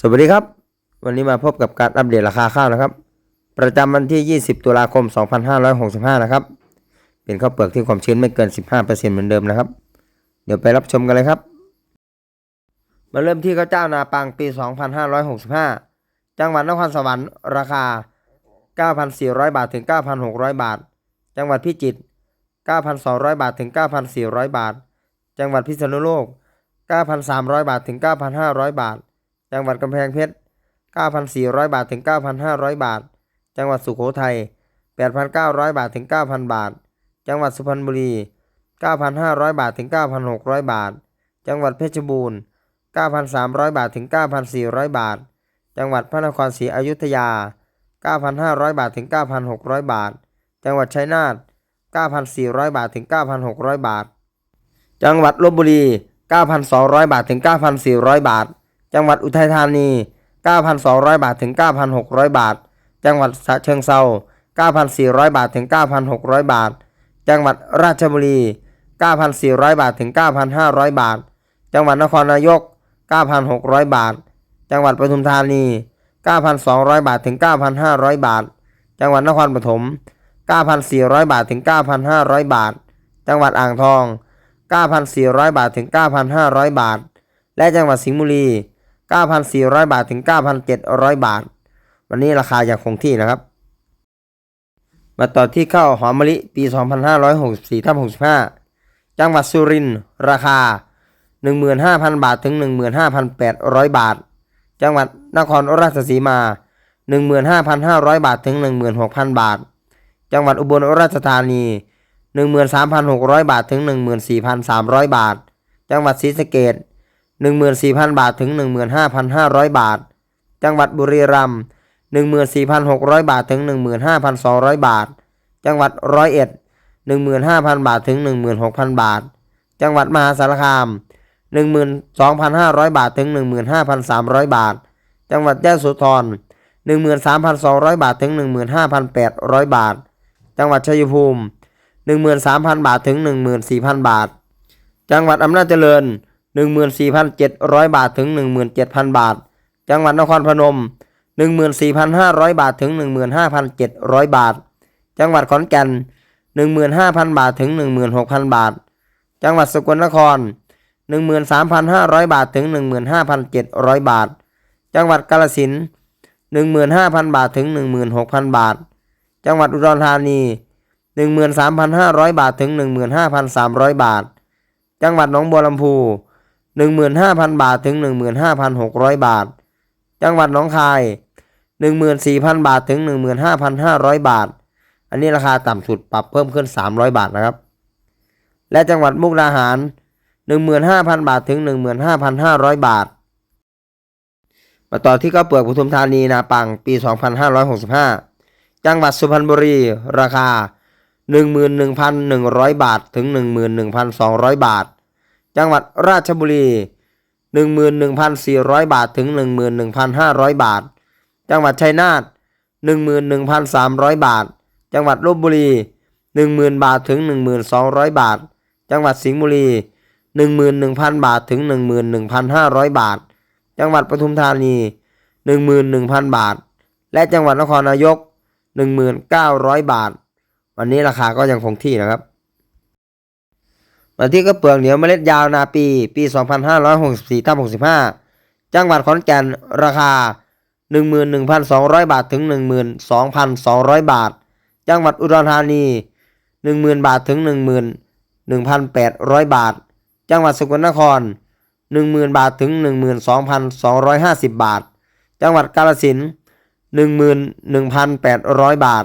สวัสดีครับ วันนี้มาพบกับการอัปเดตราคาข้าวนะครับ ประจำวันที่ 20 ตุลาคม 2565 นะครับ เป็นข้าวเปลือกที่ความชื้นไม่เกิน 15%เหมือนเดิมนะครับ เดี๋ยวไปรับชมกันเลยครับ มาเริ่มที่ข้าวเจ้านาปังปี 2565 จังหวัดนครสวรรค์ราคา 9,400 บาทถึง 9,600 บาท จังหวัดพิจิตร 9,200 บาทถึง 9,400 บาท จังหวัดพิษณุโลก 9,300 บาทถึง 9,500 บาท จังหวัดกำแพงเพชร 9,400 บาทถึง 9,500 บาท จังหวัดสุโขทัย 8,900 บาทถึง 9,000 บาท จังหวัดสุพรรณบุรี 9,500 บาทถึง 9,600 บาท จังหวัดเพชรบูรณ์ 9,300 บาทถึง 9,400 บาท จังหวัดพระนครศรีอยุธยา 9,500 บาทถึง 9,600 บาท จังหวัดชัยนาท 9,400 บาทถึง 9,600 บาท จังหวัดลบบุรี 9,200 บาทถึง 9,400 บาท จังหวัดอุทัยธานี 9,200 บาทถึง 9,600 บาท จังหวัดฉะเชิงเทรา9,400 บาทถึง 9,600 บาท จังหวัดราชบุรี 9,400 บาทถึง 9,500 บาท จังหวัดนครนายก 9,600 บาท จังหวัดปทุมธานี 9,200 บาทถึง 9,500 บาท จังหวัดนครปฐม 9,400 บาทถึง 9,500 บาท จังหวัดอ่างทอง 9,400 บาทถึง 9,500 บาท และจังหวัดสิงห์บุรี 9,400 บาทถึง 9,700 บาท วันนี้ราคาอยังคงที่นะครับ มาต่อที่ข้าวหอมมะลิปี 2564ทับ65 จังหวัดสุรินทร์ราคา 15,000 บาทถึง 15,800 บาท จังหวัดนครราชสีมา 15,500 บาทถึง 16,000 บาท จังหวัดอุบลราชธานี 13,600 บาทถึง 14,300 บาท จังหวัดศรีสะเกษ 14,000 บาทถึง 15,500 บาท จังหวัดบุรีรัมย์14,600 บาทถึง 15,200 บาท จังหวัดร้อยเอ็ด15,000 บาทถึง 16,000 บาท จังหวัดมหาสารคาม 12,500 บาทถึง 15,300 บาท จังหวัดยะโสธร13,200 บาทถึง 15,800 บาท จังหวัดชัยภูมิ 13,000 บาทถึง 14,000 บาท จังหวัดอำนาจเจริญ 14,700 บาทถึง 17,000 บาท จังหวัดนครพนม 14,500 บาทถึง 15,700 บาท จังหวัดขอนแก่น 15,000 บาทถึง 16,000 บาท จังหวัดสกลนคร 13,500 บาทถึง 15,700 บาท จังหวัดกาฬสินธุ์15,000 บาทถึง 16,000 บาท จังหวัดอุดรธานี13,500 บาทถึง 15,300 บาท จังหวัดหนองบัวลำพู 15,000 บาทถึง 15,600 บาท จังหวัดหนองคาย 14,000 บาทถึง 15,500 บาท อันนี้ราคาต่ำสุดปรับเพิ่มขึ้น 300 บาทนะครับ และจังหวัดมุกดาหาร 15,000 บาทถึง 15,500 บาท มาต่อที่ข้าวเปลือกปทุมธานีนาปังปี 2565 จังหวัดสุพรรณบุรีราคา 11,100 บาทถึง 11,200 บาท จังหวัดราชบุรี 11,400 บาทถึง 11,500 บาท จังหวัดชัยนาท11,300 บาท จังหวัดลบบุรี 10,000 บาทถึง 1,200 บาท จังหวัดสิงห์บุรี 11,000 บาทถึง 11,500 บาท จังหวัดปทุมธานี 11,000 บาท และจังหวัดนครนายก 1,900 บาท วันนี้ราคาก็ยังคงที่นะครับ มาที่กระเปลือกเหนียวเมล็ดยาวนาปี ปี 2564ทับ65 จังหวัดขอนแก่นราคา 11,200 บาทถึง 12,200 บาท จังหวัดอุดรธานี 10,000 บาทถึง 11,800 บาท จังหวัดสกลนคร 10,000 บาทถึง 12,250 บาท จังหวัดกาฬสินธุ์11,800 บาท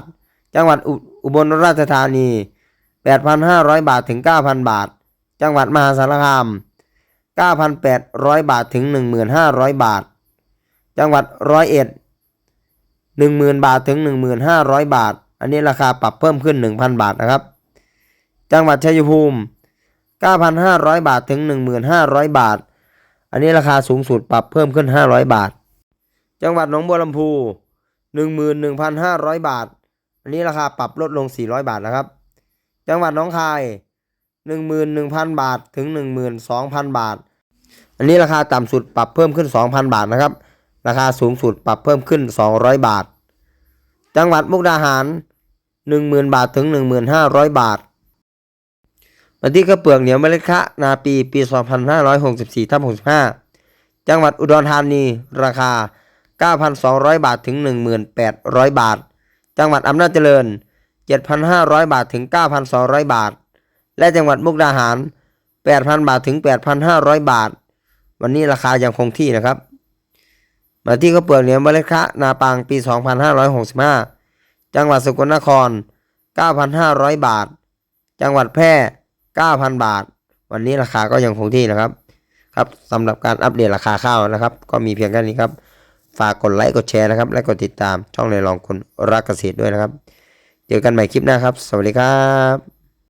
จังหวัดอุบลราชธานี 8,500 บาทถึง 9,000 บาท จังหวัดมหาสารคาม 9,800 บาทถึง 1,500 บาท จังหวัดร้อยเอ็ด10,000 บาทถึง 1,500 บาท อันนี้ราคาปรับเพิ่มขึ้น 1,000 บาทนะครับ จังหวัดชัยภูมิ 9,500 บาทถึง 1,500 บาท อันนี้ราคาสูงสุดปรับเพิ่มขึ้น 500 บาท จังหวัดหนองบัวลำพู 11,500 บาท อันนี้ราคาปรับลดลง 400 บาทนะครับ จังหวัดหนองคาย 11,000 บาทถึง 12,000 บาท อันนี้ราคาต่ำสุดปรับเพิ่มขึ้น 2,000 บาทนะครับ ราคาสูงสุดปรับเพิ่มขึ้น 200 บาท จังหวัดมุกดาหาร 10,000 บาทถึง 1,500 บาทมาที่ข้าวเปือกเหนียวเมล็ดคะนาปีปี 2564ทับ65 จังหวัดอุดรธานี ราคา 9,200 บาทถึง 1,800 บาท จังหวัดอำนาจเจริญ 7,500 บาทถึง 9,200 บาท และจังหวัดมุกดาหาร 8,000 บาทถึง 8,500 บาท วันนี้ราคายังคงที่นะครับ มาที่ข้าวเปลือกเหนียวเมล็ดคะนาปังปี 2565 จังหวัดสกลนคร 9,500 บาท จังหวัดแพร่ 9,000 บาท วันนี้ราคาก็ยังคงที่นะครับครับสำหรับการอัปเดตราคาข้าวนะครับ ก็มีเพียงแค่นี้ครับฝากกดไลค์กดแชร์นะครับ และกดติดตามช่องในลองคนรักเกษตรด้วยนะครับ เจอกันใหม่คลิปหน้าครับ สวัสดีครับ